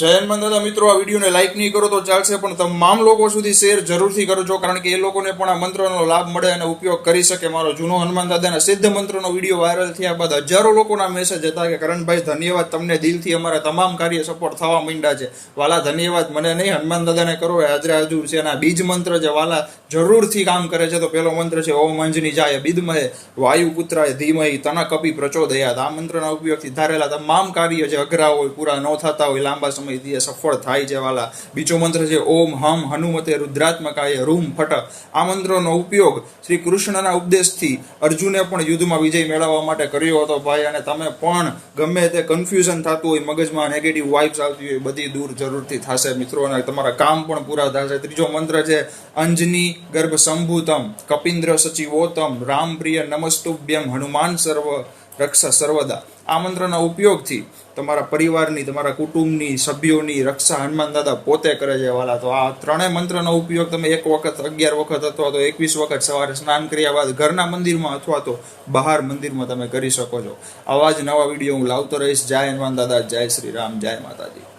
જય હનુમાન દાદા મિત્રો, આ વિડીયોને લાઈક નહીં કરો તો ચાલશે, પણ તમામ લોકો સુધી શેર જરૂરથી કરજો કારણ કે એ લોકોને પણ આ મંત્રનો લાભ મળે અને ઉપયોગ કરી શકે મારો જૂનો હનુમાન દાદાના સિદ્ધ મંત્રનો વીડિયો વાયરલ થયા બાદ હજારો લોકોના મેસેજ હતા કે, કરણભાઈ, ધન્યવાદ તમને દિલથી અમારા તમામ કાર્ય સપોર્ટ થવા માંડ્યા છે. વાલા, ધન્યવાદ. મને નહીં, હનુમાન દાદાને કરો, એ હાજરે હાજર છે. અને આ બીજ મંત્ર છે, વાલા, જરૂરથી કામ કરે છે. તો પેલો મંત્ર છે, ઓમ અંજની જાય બિદમહે, વાયુ પુત્રાય ધીમહી તન કપી પ્રચોદયાત. આ મંત્રના ઉપયોગથી ધારેલા તમામ કાર્ય જે અઘરા હોય, પૂરા ન થતા હોય, લાંબા સમયથી સફળ થાય છે વાલા. બીજો મંત્ર છે, ઓમ હમ હનુમતે રુદ્રાત્મકાય રૂમ ફટ. આ મંત્રનો ઉપયોગ શ્રી કૃષ્ણના ઉપદેશથી અર્જુને પણ યુદ્ધમાં વિજય મેળવવા માટે કર્યો હતો ભાઈ. અને તમે પણ ગમે તે કન્ફ્યુઝન થતું હોય, મગજમાં નેગેટિવ વાઇબ્સ આવતી હોય, બધી દૂર જરૂરથી થશે મિત્રો. અને તમારા કામ પણ પૂરા થશે. ત્રીજો મંત્ર છે, અંજની ગર્ભ સંભૂતમ કપિન્દ્ર સચિવોતમ રામ પ્રિય નમસ્તુભ્યમ હનુમાન સર્વ રક્ષા સર્વદા. આ મંત્રના ઉપયોગથી તમારા પરિવારની, તમારા કુટુંબની, સભ્યોની રક્ષા હનુમાન દાદા પોતે કરે છે વાલા. તો આ ત્રણેય મંત્રનો ઉપયોગ તમે એક વખત, અગિયાર વખત અથવા તો એકવીસ વખત સવારે સ્નાન કર્યા બાદ ઘરના મંદિરમાં અથવા તો બહાર મંદિરમાં તમે કરી શકો છો. આવા જ નવા વીડિયો હું લાવતો રહીશ. જય હનુમાન દાદા, જય શ્રી રામ, જય માતાજી.